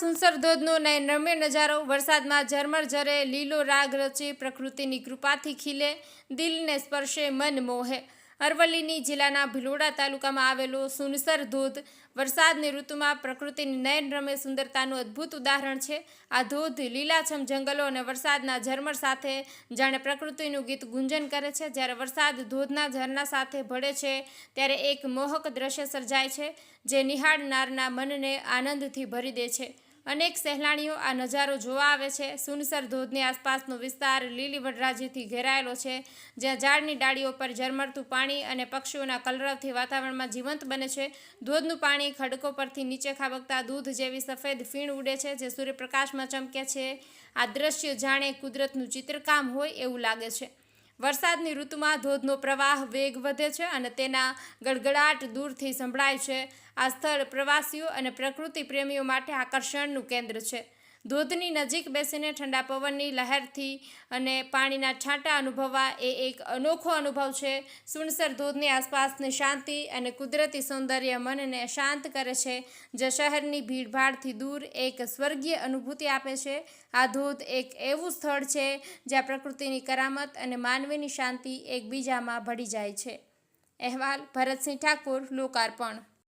સુનસર ધોધનો નયનરમ્ય નજારો. વરસાદમાં ઝરમર ઝરે, લીલો રાગ રચી, પ્રકૃતિની કૃપાથી ખીલે, દિલને સ્પર્શે મન મોહે. અરવલ્લીની જિલ્લાના ભિલોડા તાલુકામાં આવેલો સુનસર ધોધ વરસાદની ઋતુમાં પ્રકૃતિની નયનરમ્ય સુંદરતાનું અદ્ભુત ઉદાહરણ છે. આ ધોધ લીલાછમ જંગલો અને વરસાદના ઝરમર સાથે જાણે પ્રકૃતિનું ગીત ગુંજન કરે છે. જ્યારે વરસાદ ધોધના ઝરણા સાથે ભળે છે, ત્યારે એક મોહક દ્રશ્ય સર્જાય છે, જે નિહાળનારના મનને આનંદથી ભરી દે છે. અનેક સહેલાણીઓ આ નજારો જોવા આવે છે. સુનસર ધોધની આસપાસનો વિસ્તાર લીલી વડરાજીથી ઘેરાયેલો છે, જ્યાં ઝાડની ડાળીઓ પર ઝરમરતું પાણી અને પક્ષીઓના કલરવથી વાતાવરણમાં જીવંત બને છે. ધોધનું પાણી ખડકો પરથી નીચે ખાબકતા દૂધ જેવી સફેદ ફીણ ઉડે છે, જે સૂર્યપ્રકાશમાં ચમકે છે. આ દ્રશ્ય જાણે કુદરતનું ચિત્રકામ હોય એવું લાગે છે. વરસાદની ઋતુમાં ધોધનો પ્રવાહ વેગ વધે છે અને તેના ગડગડાટ દૂરથી સંભળાય છે. આ સ્થળ પ્રવાસીઓ અને પ્રકૃતિ પ્રેમીઓ માટે આકર્ષણનું કેન્દ્ર છે. ધોધની નજીક બેસીને ઠંડા પવનની લહેરથી અને પાણીના છાંટા અનુભવવા એ એક અનોખો અનુભવ છે. સુણસર ધોધની આસપાસની શાંતિ અને કુદરતી સૌંદર્ય મનને શાંત કરે છે. જે શહેરની ભીડભાડથી દૂર એક સ્વર્ગીય અનુભૂતિ આપે છે. આ ધોધ એક એવું સ્થળ છે જ્યાં પ્રકૃતિની કરામત અને માનવીની શાંતિ એકબીજામાં ભળી જાય છે. અહેવાલ ભરતસિંહ ઠાકુર, લોકાર્પણ.